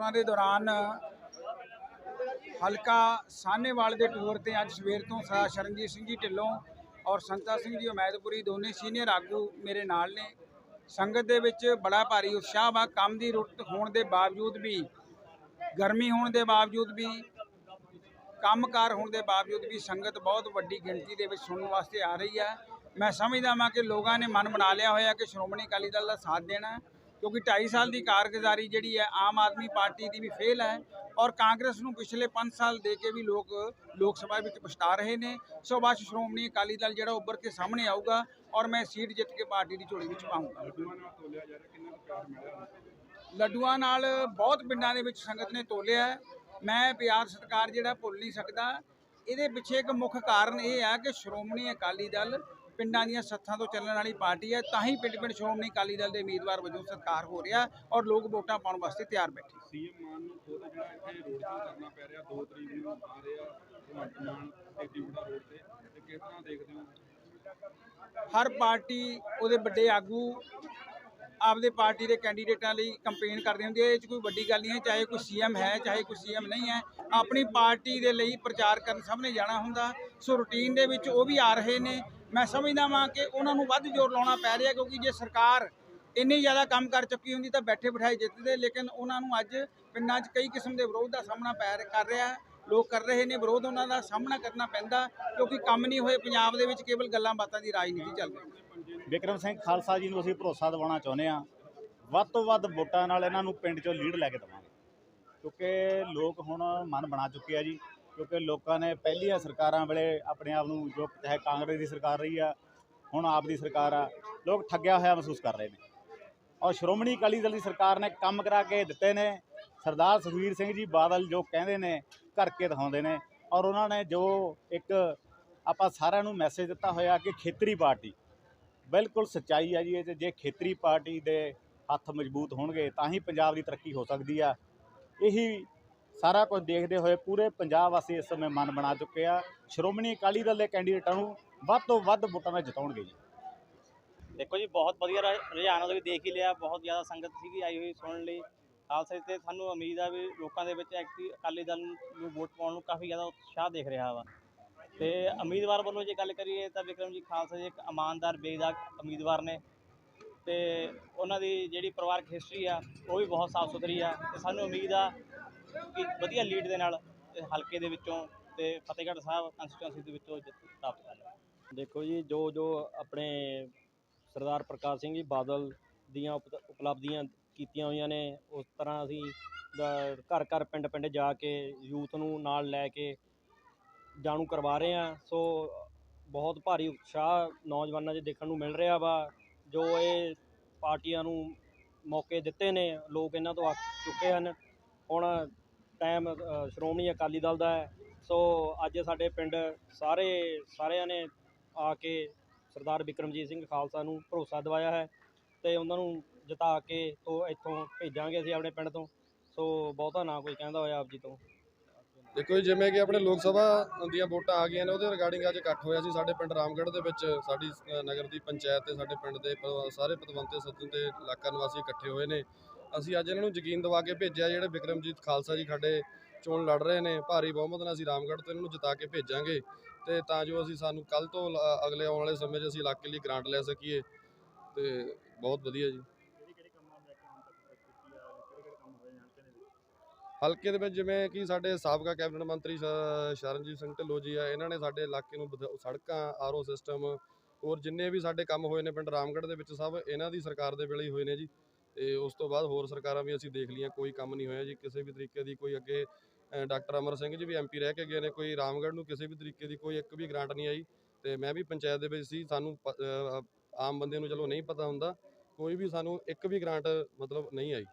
ਚੋਣਾਂ ਦੇ ਦੌਰਾਨ ਹਲਕਾ ਸਾਹਨੇਵਾਲ ਦੇ ਟੂਰ ਤੇ ਅੱਜ ਸਵੇਰ ਤੋਂ ਸਰਦਾਰ ਸ਼ਰਨਜੀਤ ਸਿੰਘ ਜੀ ਢਿੱਲੋਂ ਔਰ ਸੰਤਾ ਸਿੰਘ ਜੀ ਉਮੈਦਪੁਰੀ ਦੋਨੇ ਸੀਨੀਅਰ ਆਗੂ ਮੇਰੇ ਨਾਲ ਨੇ। ਸੰਗਤ ਦੇ ਵਿੱਚ ਬੜਾ ਭਾਰੀ ਉਤਸ਼ਾਹ ਵਾ, ਕੰਮ ਦੀ ਰੁੱਤ ਹੋਣ ਦੇ ਬਾਵਜੂਦ ਵੀ, ਗਰਮੀ ਹੋਣ ਦੇ ਬਾਵਜੂਦ ਵੀ, ਕੰਮਕਾਰ ਹੋਣ ਦੇ ਬਾਵਜੂਦ ਵੀ ਸੰਗਤ ਬਹੁਤ ਵੱਡੀ ਗਿਣਤੀ ਦੇ ਵਿੱਚ ਸੁਣਨ ਵਾਸਤੇ ਆ ਰਹੀ ਹੈ। ਮੈਂ ਸਮਝਦਾ ਹਾਂ ਕਿ ਲੋਕਾਂ ਨੇ ਮਨ ਬਣਾ ਲਿਆ ਹੋਇਆ ਕਿ ਸ਼੍ਰੋਮਣੀ ਅਕਾਲੀ ਦਲ ਦਾ ਸਾਥ ਦੇਣਾ ਕਿਉਂਕਿ 2.5 ਸਾਲ ਦੀ ਕਾਰਗੁਜ਼ਾਰੀ ਜਿਹੜੀ ਹੈ, ਆਮ ਆਦਮੀ ਪਾਰਟੀ ਦੀ ਵੀ ਫੇਲ ਹੈ ਔਰ ਕਾਂਗਰਸ ਨੂੰ ਪਿਛਲੇ 5 ਸਾਲ ਦੇ ਕੇ ਵੀ ਲੋਕ ਲੋਕ ਸਭਾ ਵਿੱਚ ਪਛਤਾ ਰਹੇ ਨੇ। ਸੋ ਬਸ ਸ਼੍ਰੋਮਣੀ ਅਕਾਲੀ ਦਲ ਜਿਹੜਾ ਉੱਭਰ ਕੇ ਸਾਹਮਣੇ ਆਊਗਾ ਔਰ ਮੈਂ ਸੀਟ ਜਿੱਤ ਕੇ ਪਾਰਟੀ ਦੀ ਝੋਲੀ ਵਿੱਚ ਪਾਉਂਗਾ ਲੱਡੂਆਂ ਨਾਲ ਬਹੁਤ ਪਿੰਡਾਂ ਦੇ ਵਿੱਚ ਸੰਗਤ ਨੇ ਤੋਲਿਆ। ਮੈਂ ਪਿਆਰ ਸਤਿਕਾਰ ਜਿਹੜਾ ਭੁੱਲ ਨਹੀਂ ਸਕਦਾ। ਇਹਦੇ ਪਿੱਛੇ ਇੱਕ ਮੁੱਖ ਕਾਰਨ ਇਹ ਹੈ ਕਿ ਸ਼੍ਰੋਮਣੀ ਅਕਾਲੀ ਦਲ ਪਿੰਡਾਂ ਦੀਆਂ ਸੱਥਾਂ ਤੋਂ ਚੱਲਣ ਵਾਲੀ ਪਾਰਟੀ ਹੈ ਤਾਂ ਹੀ ਪਿੰਡ ਪਿੰਡ ਸ਼੍ਰੋਮਣੀ ਅਕਾਲੀ ਦਲ ਦੇ ਉਮੀਦਵਾਰ ਵਜੋਂ ਸਤਿਕਾਰ ਹੋ ਰਿਹਾ ਔਰ ਲੋਕ ਵੋਟਾਂ ਪਾਉਣ ਵਾਸਤੇ ਤਿਆਰ ਬੈਠੇ। ਸੀਐਮ ਮਾਨ ਨੂੰ ਖੁਦ ਜਿਹੜਾ ਇੱਥੇ ਰੋਡ ਸ਼ੋਅ ਕਰਨਾ ਪੈ ਰਿਹਾ 2 ਤਰੀਕ ਨੂੰ ਆ ਰਿਹਾ ਭਗਵੰਤ ਮਾਨ ਏਡੀ ਬੜਾ ਰੋਡ ਤੇ ਤੇ ਕਿਸ ਤਰ੍ਹਾਂ ਦੇਖਦੇ ਹੋ? ਹਰ ਪਾਰਟੀ ਉਹਦੇ ਵੱਡੇ ਆਗੂ ਆਪਦੇ ਪਾਰਟੀ ਦੇ ਕੈਂਡੀਡੇਟਾਂ ਲਈ ਕੰਪੇਨ ਕਰਦੇ ਹੁੰਦੇ ਆ ਇਹ 'ਚ ਕੋਈ ਵੱਡੀ ਗੱਲ ਨਹੀਂ ਹੈ ਚਾਹੇ ਕੋਈ ਸੀਐਮ ਹੈ ਚਾਹੇ ਕੋਈ ਸੀਐਮ ਨਹੀਂ ਹੈ ਆਪਣੀ ਪਾਰਟੀ ਦੇ ਲਈ ਪ੍ਰਚਾਰ ਕਰਨ ਸਭ ਨੇ ਜਾਣਾ ਹੁੰਦਾ ਸੋ ਰੂਟੀਨ ਦੇ ਵਿੱਚ ਉਹ ਵੀ ਆ ਰਹੇ ਨੇ ਮੈਂ ਸਮਝਦਾ ਵਾਂ ਕਿ ਉਹਨਾਂ ਨੂੰ ਵੱਧ ਜ਼ੋਰ ਲਾਉਣਾ ਪੈ ਰਿਹਾ ਕਿਉਂਕਿ ਜੇ ਸਰਕਾਰ ਇੰਨੀ ਜ਼ਿਆਦਾ ਕੰਮ ਕਰ ਚੁੱਕੀ ਹੁੰਦੀ ਤਾਂ ਬੈਠੇ ਬਿਠਾਏ ਜਿੱਤਦੇ, ਲੇਕਿਨ ਉਹਨਾਂ ਨੂੰ ਅੱਜ ਪਿੰਡਾਂ 'ਚ ਕਈ ਕਿਸਮ ਦੇ ਵਿਰੋਧ ਦਾ ਸਾਹਮਣਾ ਪੈ ਕਰ ਰਿਹਾ ਲੋਕ ਕਰ ਰਹੇ ਨੇ ਵਿਰੋਧ, ਉਹਨਾਂ ਦਾ ਸਾਹਮਣਾ ਕਰਨਾ ਪੈਂਦਾ ਕਿਉਂਕਿ ਕੰਮ ਨਹੀਂ ਹੋਏ। ਪੰਜਾਬ ਦੇ ਵਿੱਚ ਕੇਵਲ ਗੱਲਾਂ ਬਾਤਾਂ ਦੀ ਰਾਜਨੀਤੀ ਚੱਲ ਰਹੀ ਹੈ। ਵਿਕਰਮ ਸਿੰਘ ਖਾਲਸਾ ਜੀ ਨੂੰ ਅਸੀਂ ਭਰੋਸਾ ਦਿਵਾਉਣਾ ਚਾਹੁੰਦੇ ਆ ਵੱਧ ਤੋਂ ਵੱਧ ਵੋਟਾਂ ਨਾਲ ਇਹਨਾਂ ਨੂੰ ਪਿੰਡ ਚੋਂ ਲੀਡ ਲੈ ਕੇ ਦੇਵਾਂਗੇ। ਕਿਉਂਕਿ ਲੋਕ ਹੁਣ ਮਨ ਬਣਾ ਚੁੱਕੇ ਆ ਜੀ। ਕਿਉਂਕਿ ਲੋਕਾਂ ਨੇ ਪਹਿਲੀਆਂ ਸਰਕਾਰਾਂ ਵੇਲੇ ਆਪਣੇ ਆਪ ਨੂੰ ਜੋ ਚਾਹੇ ਕਾਂਗਰਸ ਦੀ ਸਰਕਾਰ ਰਹੀ ਆ, ਹੁਣ ਆਪ ਦੀ ਸਰਕਾਰ ਆ, ਲੋਕ ਠੱਗਿਆ ਹੋਇਆ ਮਹਿਸੂਸ ਕਰ ਰਹੇ ਨੇ। ਔਰ ਸ਼੍ਰੋਮਣੀ ਅਕਾਲੀ ਦਲ ਦੀ ਸਰਕਾਰ ਨੇ ਕੰਮ ਕਰਾ ਕੇ ਦਿੱਤੇ ਨੇ। ਸਰਦਾਰ ਸੁਖਵੀਰ ਸਿੰਘ ਜੀ ਬਾਦਲ ਜੋ ਕਹਿੰਦੇ ਨੇ ਕਰਕੇ ਦਿਖਾਉਂਦੇ ਨੇ ਔਰ ਉਹਨਾਂ ਨੇ ਜੋ ਇੱਕ ਆਪਾਂ ਸਾਰਿਆਂ ਨੂੰ ਮੈਸੇਜ ਦਿੱਤਾ ਹੋਇਆ ਕਿ ਖੇਤਰੀ ਪਾਰਟੀ, ਬਿਲਕੁਲ ਸੱਚਾਈ ਹੈ ਜੀ ਇਹ 'ਚ ਜੇ ਖੇਤਰੀ ਪਾਰਟੀ ਦੇ ਹੱਥ ਮਜ਼ਬੂਤ ਹੋਣਗੇ ਤਾਂ ਹੀ ਪੰਜਾਬ ਦੀ ਤਰੱਕੀ ਹੋ ਸਕਦੀ ਆ। ਇਹੀ ਸਾਰਾ ਕੁਝ ਦੇਖਦੇ ਹੋਏ ਪੂਰੇ ਪੰਜਾਬ ਵਾਸੀ ਇਸ ਸਮੇਂ ਮਨ ਬਣਾ ਚੁੱਕੇ ਆ। ਸ਼੍ਰੋਮਣੀ ਅਕਾਲੀ ਦਲ ਦੇ ਕੈਂਡੀਡੇਟਾਂ ਨੂੰ ਵੱਧ ਤੋਂ ਵੱਧ ਵੋਟਾਂ ਨਾਲ ਜਿਤਾਉਣਗੇ ਜੀ। ਦੇਖੋ ਜੀ, ਬਹੁਤ ਵਧੀਆ ਰ- ਰੁਝਾਨ ਉਹਦੇ ਵੀ ਦੇਖ ਹੀ ਲਿਆ, ਬਹੁਤ ਜ਼ਿਆਦਾ ਸੰਗਤ ਸੀਗੀ ਆਈ ਹੋਈ ਸੁਣਨ ਲਈ। ਖਾਲਸੇ ਤੇ ਸਾਨੂੰ ਉਮੀਦ ਆ ਵੀ ਲੋਕਾਂ ਦੇ ਵਿੱਚ ਐਕਟਿਵ ਅਕਾਲੀ ਦਲ ਨੂੰ ਵੋਟ ਪਾਉਣ ਨੂੰ ਕਾਫੀ ਜ਼ਿਆਦਾ ਉਤਸ਼ਾਹ ਦੇਖ ਰਿਹਾ ਵਾ। ਤੇ ਉਮੀਦਵਾਰ ਵੱਲੋਂ ਜੇ ਗੱਲ ਕਰੀਏ ਤਾਂ ਵਿਕਰਮ ਜੀ, ਖਾਲਸਾ ਜੀ ਇੱਕ ਇਮਾਨਦਾਰ, ਬੇਦਾਗ ਉਮੀਦਵਾਰ ਨੇ। ਤੇ ਉਹਨਾਂ ਦੀ ਜਿਹੜੀ ਪਰਿਵਾਰਕ ਹਿਸਟਰੀ ਆ, ਉਹ ਵੀ ਬਹੁਤ ਸਾਫ਼ ਸੁਥਰੀ ਆ। ਤੇ ਸਾਨੂੰ ਉਮੀਦ ਆ ਕਿ ਵਧੀਆ ਲੀਡ ਦੇ ਨਾਲ ਹਲਕੇ ਦੇ ਵਿੱਚੋਂ ਤੇ ਫਤਿਹਗੜ੍ਹ ਸਾਹਿਬ ਕੰਸਟੀਟੂਐਂਸੀ ਦੇ ਵਿੱਚੋਂ ਜਿੱਤ ਪ੍ਰਾਪਤ ਕਰ ਲਵਾਂਗੇ ਦੇਖੋ ਜੀ, ਜੋ ਜੋ ਆਪਣੇ ਸਰਦਾਰ ਪ੍ਰਕਾਸ਼ ਸਿੰਘ ਜੀ ਬਾਦਲ ਦੀਆਂ ਉਪ- ਉਪਲਬਧੀਆਂ ਕੀਤੀਆਂ ਹੋਈਆਂ ਨੇ, ਉਸ ਤਰ੍ਹਾਂ ਅਸੀਂ ਘਰ ਘਰ, ਪਿੰਡ ਪਿੰਡ ਜਾ ਕੇ ਯੂਥ ਨੂੰ ਨਾਲ ਲੈ ਕੇ ਜਾਣੂ ਕਰਵਾ ਰਹੇ ਹਾਂ। ਸੋ ਬਹੁਤ ਭਾਰੀ ਉਤਸ਼ਾਹ ਨੌਜਵਾਨਾਂ 'ਚ ਦੇਖਣ ਨੂੰ ਮਿਲ ਰਿਹਾ ਵਾ, ਜੋ ਇਹ ਪਾਰਟੀਆਂ ਨੂੰ ਮੌਕੇ ਦਿੱਤੇ ਨੇ, ਲੋਕ ਇਹਨਾਂ ਤੋਂ ਆ ਚੁੱਕੇ ਹਨ। ਹੁਣ ਟਾਈਮ ਸ਼੍ਰੋਮਣੀ ਅਕਾਲੀ ਦਲ ਦਾ ਹੈ। ਸੋ ਅੱਜ ਸਾਡੇ ਪਿੰਡ ਸਾਰੇ, ਸਾਰਿਆਂ ਨੇ ਆ ਕੇ ਸਰਦਾਰ ਬਿਕਰਮਜੀਤ ਸਿੰਘ ਖਾਲਸਾ ਨੂੰ ਭਰੋਸਾ ਦਿਵਾਇਆ ਹੈ ਤੇ ਉਹਨਾਂ ਨੂੰ ਜਿਤਾ ਕੇ ਤੋਂ ਇੱਥੋਂ ਭੇਜਾਂਗੇ ਅਸੀਂ ਆਪਣੇ ਪਿੰਡ ਤੋਂ। ਸੋ ਬਹੁਤਾ ਨਾ ਕੋਈ ਕਹਿੰਦਾ ਹੋਇਆ ਆਪ ਜੀ ਤੋਂ। ਦੇਖੋ ਜੀ, ਜਿਵੇਂ ਕਿ ਆਪਣੇ ਲੋਕ ਸਭਾ ਦੀਆਂ ਵੋਟਾਂ ਆ ਗਈਆਂ ਨੇ, ਉਹਦੇ ਰਿਗਾਰਡਿੰਗ ਅੱਜ ਇਕੱਠ ਹੋਇਆ ਸੀ। ਸਾਡੇ ਪਿੰਡ ਰਾਮਗੜ੍ਹ ਦੇ ਵਿੱਚ, ਸਾਡੀ ਨਗਰ ਦੀ ਪੰਚਾਇਤ ਤੇ ਸਾਡੇ ਪਿੰਡ ਦੇ ਸਾਰੇ ਪਤਵੰਤੇ ਸੱਜਣ ਤੇ ਇਲਾਕਾ ਨਿਵਾਸੀ ਇਕੱਠੇ ਹੋਏ ਨੇ। ਅਸੀਂ ਅੱਜ ਇਹਨਾਂ ਨੂੰ ਯਕੀਨ ਦਿਵਾ ਕੇ ਭੇਜਿਆ ਜਿਹੜੇ ਵਿਕਰਮਜੀਤ ਖਾਲਸਾ ਜੀ ਸਾਡੇ ਚੋਣ ਲੜ ਰਹੇ ਨੇ, ਭਾਰੀ ਬਹੁਮਤ ਨਾਲ ਅਸੀਂ ਰਾਮਗੜ੍ਹ ਤੋਂ ਇਹਨਾਂ ਨੂੰ ਜਿਤਾ ਕੇ ਭੇਜਾਂਗੇ। ਤੇ ਤਾਂ ਜੋ ਅਸੀਂ ਸਾਨੂੰ ਕੱਲ ਤੋਂ ਅਗਲੇ ਆਉਣ ਵਾਲੇ ਸਮੇਂ 'ਚ ਅਸੀਂ ਇਲਾਕੇ ਲਈ ਗ੍ਰਾਂਟ ਲੈ ਸਕੀਏ। ਤੇ ਬਹੁਤ ਵਧੀਆ ਜੀ। ਹਲਕੇ ਦੇ ਵਿੱਚ ਜਿਵੇਂ ਕਿ ਸਾਡੇ ਸਾਬਕਾ ਕੈਬਨਿਟ ਮੰਤਰੀ ਸ਼ਰਨਜੀਤ ਸਿੰਘ ਢਿੱਲੋਂ ਜੀ ਆ, ਇਹਨਾਂ ਨੇ ਸਾਡੇ ਇਲਾਕੇ ਨੂੰ ਵਧ- ਸੜਕਾਂ, ਆਰਓ ਸਿਸਟਮ ਹੋਰ ਜਿੰਨੇ ਵੀ ਸਾਡੇ ਕੰਮ ਹੋਏ ਨੇ ਪਿੰਡ ਰਾਮਗੜ੍ਹ ਦੇ ਵਿੱਚ ਸਭ ਇਹਨਾਂ ਦੀ ਸਰਕਾਰ ਦੇ ਵੇਲੇ ਹੀ ਹੋਏ ਨੇ ਜੀ। ਤੇ ਉਸ ਤੋਂ ਬਾਅਦ ਹੋਰ ਸਰਕਾਰਾਂ ਵੀ ਅਸੀਂ ਦੇਖ ਲਈਆਂ, ਕੋਈ ਕੰਮ ਨਹੀਂ ਹੋਇਆ ਜੀ, ਕਿਸੇ ਵੀ ਤਰੀਕੇ ਦੀ ਕੋਈ ਅੱਗੇ ਡਾਕਟਰ ਅਮਰ ਸਿੰਘ ਜੀ ਵੀ ਐਮਪੀ ਰਹਿ ਕੇ ਗਏ ਨੇ, ਕੋਈ ਰਾਮਗੜ੍ਹ ਨੂੰ ਕਿਸੇ ਵੀ ਤਰੀਕੇ ਦੀ ਕੋਈ ਇੱਕ ਵੀ ਗ੍ਰਾਂਟ ਨਹੀਂ ਆਈ, ਤੇ ਮੈਂ ਵੀ ਪੰਚਾਇਤ ਦੇ ਵਿੱਚ ਸੀ, ਸਾਨੂੰ ਪ- ਆਮ ਬੰਦੇ ਨੂੰ ਚਲੋ ਨਹੀਂ ਪਤਾ ਹੁੰਦਾ, ਕੋਈ ਵੀ ਸਾਨੂੰ ਇੱਕ ਵੀ ਗ੍ਰਾਂਟ ਮਤਲਬ ਨਹੀਂ ਆਈ।